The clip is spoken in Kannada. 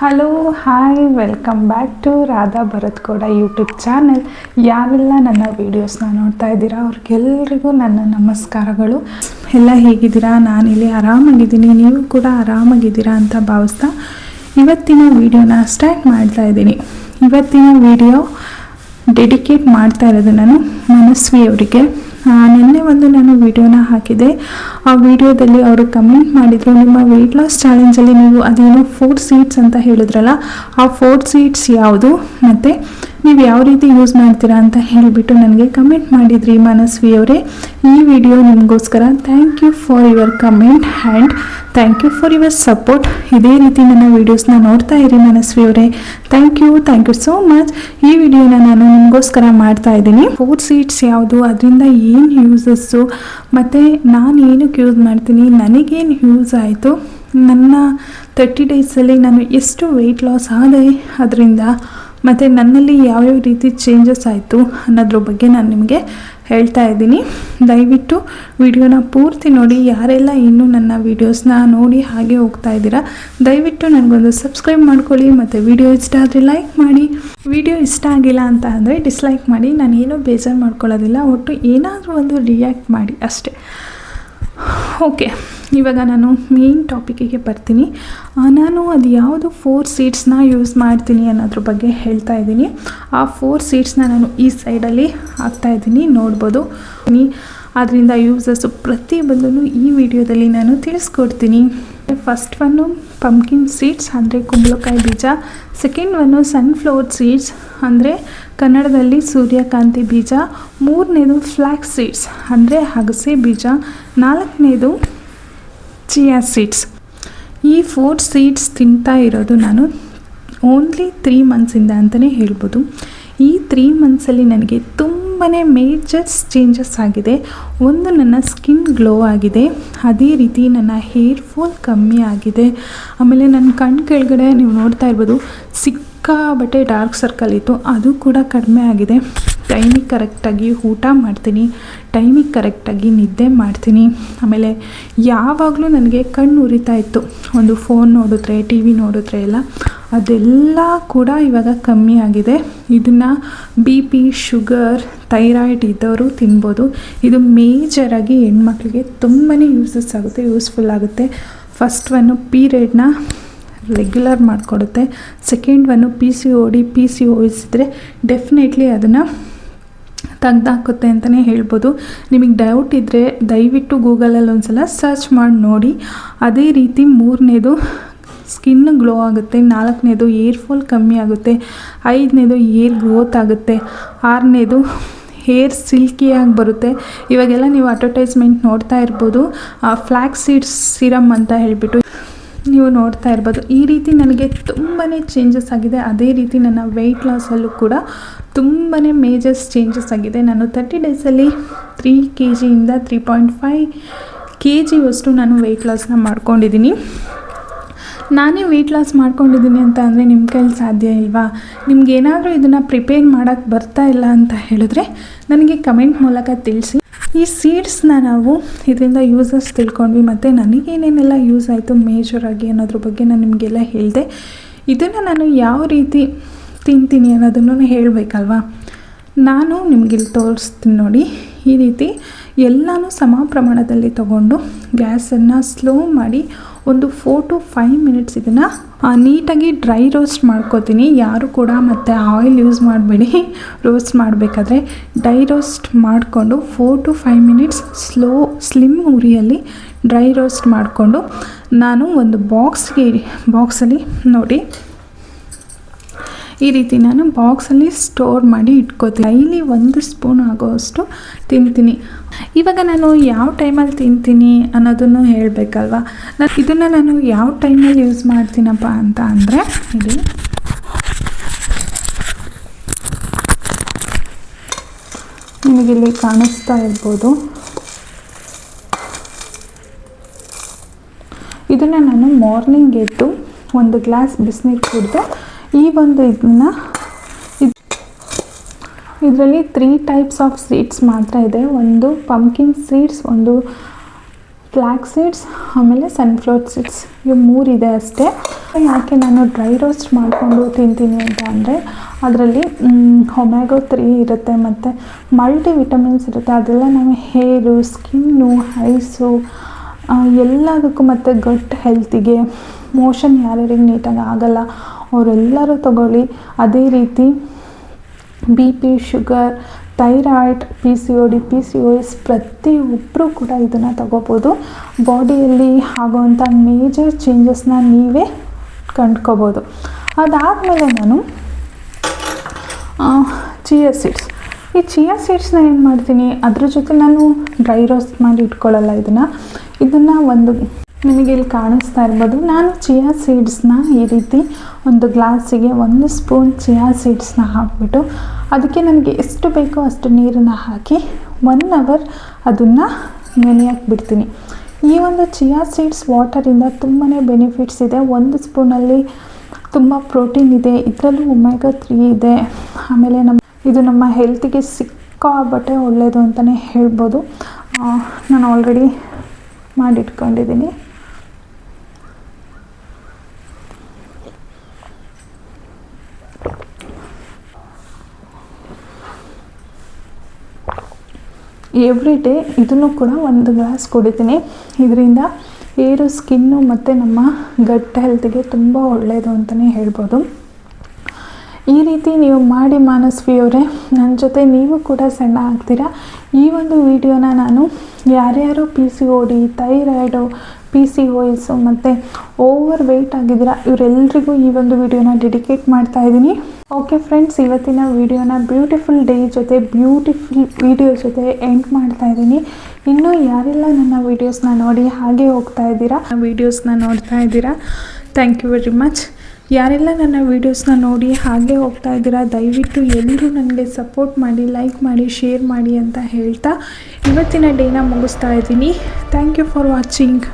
Hello hi welcome back to Radha Bharat ಕೂಡ ಯೂಟ್ಯೂಬ್ ಚಾನಲ್ ಯಾರೆಲ್ಲ ನನ್ನ ವೀಡಿಯೋಸ್ನ ನೋಡ್ತಾ ಇದ್ದೀರಾ ಅವ್ರಿಗೆಲ್ಲರಿಗೂ ನನ್ನ ನಮಸ್ಕಾರಗಳು. ಎಲ್ಲ ಹೇಗಿದ್ದೀರಾ? ನಾನಿಲ್ಲಿ ಆರಾಮಾಗಿದ್ದೀನಿ, ನೀವು ಕೂಡ ಆರಾಮಾಗಿದ್ದೀರಾ ಅಂತ ಭಾವಿಸ್ತಾ ಇವತ್ತಿನ ವಿಡಿಯೋನ ಸ್ಟಾರ್ಟ್ ಮಾಡ್ತಾ ಇದ್ದೀನಿ. ಇವತ್ತಿನ ವಿಡಿಯೋ ಡೆಡಿಕೇಟ್ ಮಾಡ್ತಾ ಇರೋದು ನಾನು ಮನಸ್ವಿ ಅವರಿಗೆ ನಿನ್ನೆ ಒಂದು ನಾನು ವಿಡಿಯೋನ ಹಾಕಿದೆ. ಆ ವಿಡಿಯೋದಲ್ಲಿ ಅವರು ಕಮೆಂಟ್ ಮಾಡಿದರು, ನಿಮ್ಮ ವೆಯ್ಟ್ ಲಾಸ್ ಚಾಲೆಂಜಲ್ಲಿ ನೀವು ಅದೇನೋ ಫೋರ್ ಸೀಟ್ಸ್ ಅಂತ ಹೇಳಿದ್ರಲ್ಲ, ಆ ಫೋರ್ ಸೀಟ್ಸ್ ಯಾವುದು? ಮತ್ತು ನೀವು ಯಾವ ರೀತಿ ಯೂಸ್ ಮಾಡ್ತೀರಾ ಅಂತ ಹೇಳಿಬಿಟ್ಟು ನನಗೆ ಕಮೆಂಟ್ ಮಾಡಿದ್ರಿ ಮನಸ್ವಿ ಅವರೇ. ಈ ವಿಡಿಯೋ ನಿಮಗೋಸ್ಕರ thank you for your comment and thank you for your support ಇದೇ ರೀತಿ ನನ್ನ ವೀಡಿಯೋಸ್ನ ನೋಡ್ತಾ ಇರಿ ಮನಸ್ವಿ ಅವರೇ. Thank you thank you so much ಈ ವಿಡಿಯೋನ ನಾನು ನಿಮಗೋಸ್ಕರ ಮಾಡ್ತಾ ಇದ್ದೀನಿ. ಫೋರ್ ಸೀಟ್ಸ್ ಯಾವುದು, ಅದರಿಂದ ಏನು ಯೂಸಸ್ಸು ಮತ್ತು ನಾನು ಏನಕ್ಕೆ ಯೂಸ್ ಮಾಡ್ತೀನಿ, ನನಗೇನು ಯೂಸ್ ಆಯಿತು, ನನ್ನ ತರ್ಟಿ ಡೇಸಲ್ಲಿ ನಾನು ಎಷ್ಟು ವೆಯ್ಟ್ ಲಾಸ್ ಆದೆ, ಅದರಿಂದ ಮತ್ತು ನನ್ನಲ್ಲಿ ಯಾವ್ಯಾವ ರೀತಿ ಚೇಂಜಸ್ ಆಯಿತು ಅನ್ನೋದ್ರ ಬಗ್ಗೆ ನಾನು ನಿಮಗೆ ಹೇಳ್ತಾ ಇದ್ದೀನಿ. ದಯವಿಟ್ಟು ವಿಡಿಯೋನ ಪೂರ್ತಿ ನೋಡಿ, ಯಾರೆಲ್ಲ ಇನ್ನೂ ನನ್ನ ವೀಡಿಯೋಸ್ನ ನೋಡಿ ಹಾಗೆ ಹೋಗ್ತಾ ಇದ್ದೀರಾ, ದಯವಿಟ್ಟು ನನಗೊಂದು ಸಬ್ಸ್ಕ್ರೈಬ್ ಮಾಡ್ಕೊಳ್ಳಿ, ಮತ್ತು ವಿಡಿಯೋ ಇಷ್ಟ ಆದರೆ ಲೈಕ್ ಮಾಡಿ. ವಿಡಿಯೋ ಇಷ್ಟ ಆಗಿಲ್ಲ ಅಂತ ಅಂದರೆ ಡಿಸ್ಲೈಕ್ ಮಾಡಿ ನಾನು ಏನೂ ಬೇಜಾರು ಮಾಡ್ಕೊಳ್ಳೋದಿಲ್ಲ, ಒಟ್ಟು ಏನಾದರೂ ಒಂದು ರಿಯಾಕ್ಟ್ ಮಾಡಿ ಅಷ್ಟೇ. ಓಕೆ ಇವಾಗ ನಾನು ಮೇನ್ ಟಾಪಿಕಿಗೆ ಬರ್ತೀನಿ. ನಾನು ಅದು ಯಾವುದು ಫೋರ್ ಸೀಟ್ಸ್ನ ಯೂಸ್ ಮಾಡ್ತೀನಿ ಅನ್ನೋದ್ರ ಬಗ್ಗೆ ಹೇಳ್ತಾ ಇದ್ದೀನಿ. ಆ ಫೋರ್ ಸೀಟ್ಸ್ನ ನಾನು ಈ ಸೈಡಲ್ಲಿ ಹಾಕ್ತಾ ಇದ್ದೀನಿ, ನೋಡ್ಬೋದು. ಅದರಿಂದ ಯೂಸಸ್ಸು ಪ್ರತಿಯೊಂದನ್ನು ಈ ವಿಡಿಯೋದಲ್ಲಿ ನಾನು ತಿಳಿಸ್ಕೊಡ್ತೀನಿ. ಫಸ್ಟ್ ಒನ್ನು ಪಂಪ್ಕಿನ್ ಸೀಡ್ಸ್ ಅಂದರೆ ಕುಂಬಳಕಾಯಿ ಬೀಜ. ಸೆಕೆಂಡ್ ಒನ್ನು ಸನ್ಫ್ಲವರ್ ಸೀಡ್ಸ್ ಅಂದರೆ ಕನ್ನಡದಲ್ಲಿ ಸೂರ್ಯಕಾಂತಿ ಬೀಜ. ಮೂರನೇದು ಫ್ಲ್ಯಾಕ್ಸ್ ಸೀಡ್ಸ್ ಅಂದರೆ ಅಗಸೆ ಬೀಜ. ನಾಲ್ಕನೇದು ಚಿಯಾ ಸೀಡ್ಸ್ ಈ ಫೋರ್ ಸೀಡ್ಸ್ ತಿಂತಾ ಇರೋದು ನಾನು ಓನ್ಲಿ ತ್ರೀ ಮಂತ್ಸಿಂದ ಅಂತಲೇ ಹೇಳ್ಬೋದು. ಈ ತ್ರೀ ಮಂತ್ಸಲ್ಲಿ ನನಗೆ ತುಂಬಾ ಮೇಜರ್ಸ್ ಚೇಂಜಸ್ ಆಗಿದೆ. ಒಂದು ನನ್ನ ಸ್ಕಿನ್ ಗ್ಲೋ ಆಗಿದೆ. ಅದೇ ರೀತಿ ನನ್ನ ಹೇರ್ ಫಾಲ್ ಕಮ್ಮಿ ಆಗಿದೆ. ಆಮೇಲೆ ನನ್ನ ಕಣ್ಣು ಕೆಳಗಡೆ ನೀವು ನೋಡ್ತಾ ಇರ್ಬೋದು ಸಿಕ್ಕಾಬಟ್ಟೆ ಡಾರ್ಕ್ ಸರ್ಕಲ್ ಇತ್ತು. ಅದು ಕೂಡ ಕಡಿಮೆ ಆಗಿದೆ. ಟೈಮಿಗೆ ಕರೆಕ್ಟಾಗಿ ಊಟ ಮಾಡ್ತೀನಿ. ಟೈಮಿಗೆ ಕರೆಕ್ಟಾಗಿ ನಿದ್ದೆ ಮಾಡ್ತೀನಿ. ಆಮೇಲೆ ಯಾವಾಗಲೂ ನನಗೆ ಕಣ್ಣು ಉರಿತಾ ಇತ್ತು. ಒಂದು ಫೋನ್ ನೋಡಿದ್ರೆ ಟಿ ವಿ ನೋಡಿದ್ರೆ ಎಲ್ಲ. ಅದೆಲ್ಲ ಕೂಡ ಇವಾಗ ಕಮ್ಮಿ ಆಗಿದೆ. ಇದನ್ನು ಬಿ ಪಿ ಶುಗರ್ ಥೈರಾಯ್ಡ್ ಇದ್ದವರು ತಿನ್ಬೋದು. ಇದು ಮೇಜರಾಗಿ ಹೆಣ್ಮಕ್ಳಿಗೆ ತುಂಬಾ ಯೂಸಸ್ ಆಗುತ್ತೆ ಯೂಸ್ಫುಲ್ ಆಗುತ್ತೆ. ಫಸ್ಟ್ ಒನ್ನು ಪೀರಿಯಡ್ನ ರೆಗ್ಯುಲರ್ ಮಾಡಿಕೊಡುತ್ತೆ. Second one P C O D P C O S ಇದ್ದರೆ ಡೆಫಿನೆಟ್ಲಿ ಅದನ್ನು ತೆಗ್ದಾಕುತ್ತೆ ಅಂತಲೇ ಹೇಳ್ಬೋದು. ನಿಮಗೆ ಡೌಟ್ ಇದ್ದರೆ ದಯವಿಟ್ಟು ಗೂಗಲಲ್ಲಿ ಒಂದು ಸಲ ಸರ್ಚ್ ಮಾಡಿ ನೋಡಿ. ಅದೇ ರೀತಿ ಮೂರನೇದು ಸ್ಕಿನ್ ಗ್ಲೋ ಆಗುತ್ತೆ, ನಾಲ್ಕನೇದು ಏರ್ ಫಾಲ್ ಕಮ್ಮಿ ಆಗುತ್ತೆ, ಐದನೇದು ಏರ್ ಗ್ರೋತ್ ಆಗುತ್ತೆ, ಆರನೇದು ಹೇರ್ ಸಿಲ್ಕಿಯಾಗಿ ಬರುತ್ತೆ. ಇವಾಗೆಲ್ಲ ನೀವು ಅಡ್ವರ್ಟೈಸ್ಮೆಂಟ್ ನೋಡ್ತಾ ಇರ್ಬೋದು. ಫ್ಲ್ಯಾಕ್ ಸೀಡ್ಸ್ ಸಿರಮ್ ಅಂತ ಹೇಳಿಬಿಟ್ಟು ನೀವು ನೋಡ್ತಾ ಇರ್ಬೋದು. ಈ ರೀತಿ ನನಗೆ ತುಂಬಾ ಚೇಂಜಸ್ ಆಗಿದೆ. ಅದೇ ರೀತಿ ನನ್ನ ವೆಯ್ಟ್ ಲಾಸಲ್ಲೂ ಕೂಡ ತುಂಬಾ ಮೇಜರ್ಸ್ ಚೇಂಜಸ್ ಆಗಿದೆ. ನಾನು ತರ್ಟಿ ಡೇಸಲ್ಲಿ ತ್ರೀ ಕೆ ಜಿಯಿಂದ ತ್ರೀ ಪಾಯಿಂಟ್ ಫೈವ್ ಕೆ ಜಿಯಷ್ಟು ನಾನು ವೆಯ್ಟ್ ಲಾಸ್ನ ಮಾಡ್ಕೊಂಡಿದ್ದೀನಿ. ನಾನೇ ವೆಯ್ಟ್ ಲಾಸ್ ಮಾಡ್ಕೊಂಡಿದ್ದೀನಿ ಅಂತ ಅಂದರೆ ನಿಮ್ಮ ಕೈಲಿ ಸಾಧ್ಯ ಇಲ್ವಾ? ನಿಮ್ಗೆ ಏನಾದರೂ ಇದನ್ನು ಪ್ರಿಪೇರ್ ಮಾಡೋಕ್ಕೆ ಬರ್ತಾ ಇಲ್ಲ ಅಂತ ಹೇಳಿದ್ರೆ ನನಗೆ ಕಮೆಂಟ್ ಮೂಲಕ ತಿಳಿಸಿ. ಈ ಸೀಡ್ಸ್ನ ನಾವು ಇದರಿಂದ ಯೂಸಸ್ ತಿಳ್ಕೊಂಡ್ವಿ ಮತ್ತು ನನಗೇನೇನೆಲ್ಲ ಯೂಸ್ ಆಯಿತು ಮೇಜರಾಗಿ ಅನ್ನೋದ್ರ ಬಗ್ಗೆ ನಾನು ನಿಮಗೆಲ್ಲ ಹೇಳಿದೆ. ಇದನ್ನು ನಾನು ಯಾವ ರೀತಿ ತಿಂತೀನಿ ಅನ್ನೋದನ್ನು ಹೇಳಬೇಕಲ್ವಾ? ನಾನು ನಿಮಗಿಲ್ಲಿ ತೋರಿಸ್ತೀನಿ ನೋಡಿ. ಈ ರೀತಿ ಎಲ್ಲನೂ ಸಮ ಪ್ರಮಾಣದಲ್ಲಿ ತಗೊಂಡು ಗ್ಯಾಸನ್ನು ಸ್ಲೋ ಮಾಡಿ ಒಂದು ಫೋರ್ ಟು ಫೈವ್ ಮಿನಿಟ್ಸ್ ಇದನ್ನು ನೀಟಾಗಿ ಡ್ರೈ ರೋಸ್ಟ್ ಮಾಡ್ಕೋತೀನಿ. ಯಾರು ಕೂಡ ಮತ್ತು ಆಯಿಲ್ ಯೂಸ್ ಮಾಡಬೇಡಿ. ರೋಸ್ಟ್ ಮಾಡಬೇಕಾದ್ರೆ ಡ್ರೈ ರೋಸ್ಟ್ ಮಾಡಿಕೊಂಡು four to five minutes slow slim ಉರಿಯಲ್ಲಿ ಡ್ರೈ ರೋಸ್ಟ್ ಮಾಡಿಕೊಂಡು, ನಾನು ಒಂದು ಬಾಕ್ಸ್ಗೆ ಬಾಕ್ಸಲ್ಲಿ ನೋಡಿ. ಈ ರೀತಿ ನಾನು ಬಾಕ್ಸಲ್ಲಿ ಸ್ಟೋರ್ ಮಾಡಿ ಇಟ್ಕೋತೀನಿ. ಡೈಲಿ ಒಂದು ಸ್ಪೂನ್ ಆಗೋಷ್ಟು ತಿಂತೀನಿ. ಇವಾಗ ನಾನು ಯಾವ ಟೈಮಲ್ಲಿ ತಿಂತೀನಿ ಅನ್ನೋದನ್ನು ಹೇಳಬೇಕಲ್ವಾ? ನಾನು ಇದನ್ನು ನಾನು ಯಾವ ಟೈಮಲ್ಲಿ ಯೂಸ್ ಮಾಡ್ತೀನಪ್ಪ ಅಂತ ಅಂದರೆ, ಇದು ನಿಮಗಿಲ್ಲಿ ಕಾಣಿಸ್ತಾ ಇರ್ಬೋದು. ಇದನ್ನು ನಾನು ಮಾರ್ನಿಂಗ್ ಎದ್ದು ಒಂದು ಗ್ಲಾಸ್ ಬಿಸಿನೀರು ಕುಡಿದು ಈ ಒಂದು ಇದನ್ನ ಇದರಲ್ಲಿ ತ್ರೀ ಟೈಪ್ಸ್ ಆಫ್ ಸೀಡ್ಸ್ ಮಾತ್ರ ಇದೆ. ಒಂದು ಪಂಕಿನ್ ಸೀಡ್ಸ್ ಒಂದು ಫ್ಲ್ಯಾಕ್ ಸೀಡ್ಸ್ ಆಮೇಲೆ ಸನ್ಫ್ಲವರ್ ಸೀಡ್ಸ್ ಇವು ಮೂರಿದೆ ಅಷ್ಟೇ. ಯಾಕೆ ನಾನು ಡ್ರೈ ರೋಸ್ಟ್ ಮಾಡಿಕೊಂಡು ತಿಂತೀನಿ ಅಂತ ಅಂದರೆ, ಅದರಲ್ಲಿ ಹೊಮ್ಯಾಗೋ ತ್ರೀ ಇರುತ್ತೆ ಮತ್ತು ಮಲ್ಟಿ ವಿಟಮಿನ್ಸ್ ಇರುತ್ತೆ. ಅದೆಲ್ಲ ನಮ್ಮ ಹೇರು ಸ್ಕಿನ್ನು ಐಸು ಎಲ್ಲದಕ್ಕೂ ಮತ್ತು ಗಟ್ ಹೆಲ್ತಿಗೆ ಮೋಷನ್ ಯಾರ್ಯಾರಿಗೆ ನೀಟಾಗಿ ಆಗಲ್ಲ ಅವರೆಲ್ಲರೂ ತಗೊಳ್ಳಿ. ಅದೇ ರೀತಿ B P sugar, thyroid P C O D P C O S ಪ್ರತಿಯೊಬ್ಬರೂ ಕೂಡ ಇದನ್ನು ತಗೋಬೋದು. ಬಾಡಿಯಲ್ಲಿ ಆಗೋವಂಥ ಮೇಜರ್ ಚೇಂಜಸ್ನ ನೀವೇ ಕಂಡ್ಕೋಬೋದು. ಅದಾದಮೇಲೆ ನಾನು ಚಿಯಾ ಸೀಡ್ಸ್ ಈ ಚಿಯಾ ಸೀಡ್ಸ್ನ ಏನು ಮಾಡ್ತೀನಿ? ಅದ್ರ ಜೊತೆ ನಾನು ಡ್ರೈ ರೋಸ್ಟ್ ಮಾಡಿ ಇಟ್ಕೊಳ್ಳಲ್ಲ ಇದನ್ನು. ಇದನ್ನು ಒಂದು ನಿಮಗೆ ಇಲ್ಲಿ ಕಾಣಿಸ್ತಾ ಇರ್ಬೋದು. ನಾನು ಚಿಯಾ ಸೀಡ್ಸ್ನ ಈ ರೀತಿ ಒಂದು ಗ್ಲಾಸಿಗೆ ಒಂದು ಸ್ಪೂನ್ ಚಿಯಾ ಸೀಡ್ಸ್ನ ಹಾಕ್ಬಿಟ್ಟು ಅದಕ್ಕೆ ನನಗೆ ಎಷ್ಟು ಬೇಕೋ ಅಷ್ಟು ನೀರನ್ನು ಹಾಕಿ ಒನ್ ಅವರ್ ಅದನ್ನು ನೆನೆಯಕ್ಕೆ ಬಿಡ್ತೀನಿ. ಈ ಒಂದು ಚಿಯಾ ಸೀಡ್ಸ್ ವಾಟರಿಂದ ತುಂಬಾ ಬೆನಿಫಿಟ್ಸ್ ಇದೆ. ಒಂದು ಸ್ಪೂನಲ್ಲಿ ತುಂಬ ಪ್ರೋಟೀನ್ ಇದೆ. ಇದರಲ್ಲೂ ಒಮೆಗಾ ತ್ರೀ ಇದೆ. ಆಮೇಲೆ ನಮ್ಮ ಇದು ನಮ್ಮ ಹೆಲ್ತಿಗೆ ಸಿಕ್ಕಾಬಟ್ಟೆ ಒಳ್ಳೆಯದು ಅಂತಲೇ ಹೇಳ್ಬೋದು. ನಾನು ಆಲ್ರೆಡಿ ಮಾಡಿಟ್ಕೊಂಡಿದ್ದೀನಿ. ಎವ್ರಿ ಡೇ ಇದನ್ನು ಕೂಡ ಒಂದು ಗ್ಲಾಸ್ ಕುಡಿತೀನಿ. ಇದರಿಂದ ಏರು ಸ್ಕಿನ್ನು ಮತ್ತು ನಮ್ಮ ಗಟ್ ಹೆಲ್ತಿಗೆ ತುಂಬ ಒಳ್ಳೆಯದು ಅಂತಲೇ ಹೇಳ್ಬೋದು. ಈ ರೀತಿ ನೀವು ಮಾಡಿ ಮಾನಸ್ವಿ ಅವರೇ ನನ್ನ ಜೊತೆ ನೀವು ಕೂಡ ಸಣ್ಣ ಆಗ್ತೀರಾ? ಈ ಒಂದು ವಿಡಿಯೋನ ನಾನು ಯಾರ್ಯಾರು P C O D thyroid P C O ಮತ್ತು ಓವರ್ ವೆಯ್ಟ್ ಆಗಿದ್ದೀರಾ ಇವರೆಲ್ಲರಿಗೂ ಈ ಒಂದು ವಿಡಿಯೋನ ಡೆಡಿಕೇಟ್ ಮಾಡ್ತಾ ಇದ್ದೀನಿ. ಓಕೆ ಫ್ರೆಂಡ್ಸ್ ಇವತ್ತಿನ ವಿಡಿಯೋನ ಬ್ಯೂಟಿಫುಲ್ ಡೇ ಜೊತೆ ಬ್ಯೂಟಿಫುಲ್ ವಿಡಿಯೋ ಜೊತೆ ಎಂಡ್ ಮಾಡ್ತಾ ಇದ್ದೀನಿ. ಇನ್ನೂ ಯಾರೆಲ್ಲ ನನ್ನ ವೀಡಿಯೋಸ್ನ ನೋಡಿ ಹಾಗೆ ಹೋಗ್ತಾ ಇದ್ದೀರಾ ವೀಡಿಯೋಸ್ನ ನೋಡ್ತಾ ಇದ್ದೀರಾ ಥ್ಯಾಂಕ್ ಯು ವೆರಿ ಮಚ್ ಯಾರೆಲ್ಲ ನನ್ನ ವೀಡಿಯೋಸ್ನ ನೋಡಿ ಹಾಗೆ ಹೋಗ್ತಾ ಇದ್ದೀರಾ, ದಯವಿಟ್ಟು ಎಲ್ಲರೂ ನನಗೆ ಸಪೋರ್ಟ್ ಮಾಡಿ ಲೈಕ್ ಮಾಡಿ ಶೇರ್ ಮಾಡಿ ಅಂತ ಹೇಳ್ತಾ ಇವತ್ತಿನ ಡೇನ ಮುಗಿಸ್ತಾ ಇದ್ದೀನಿ. Thank you for watching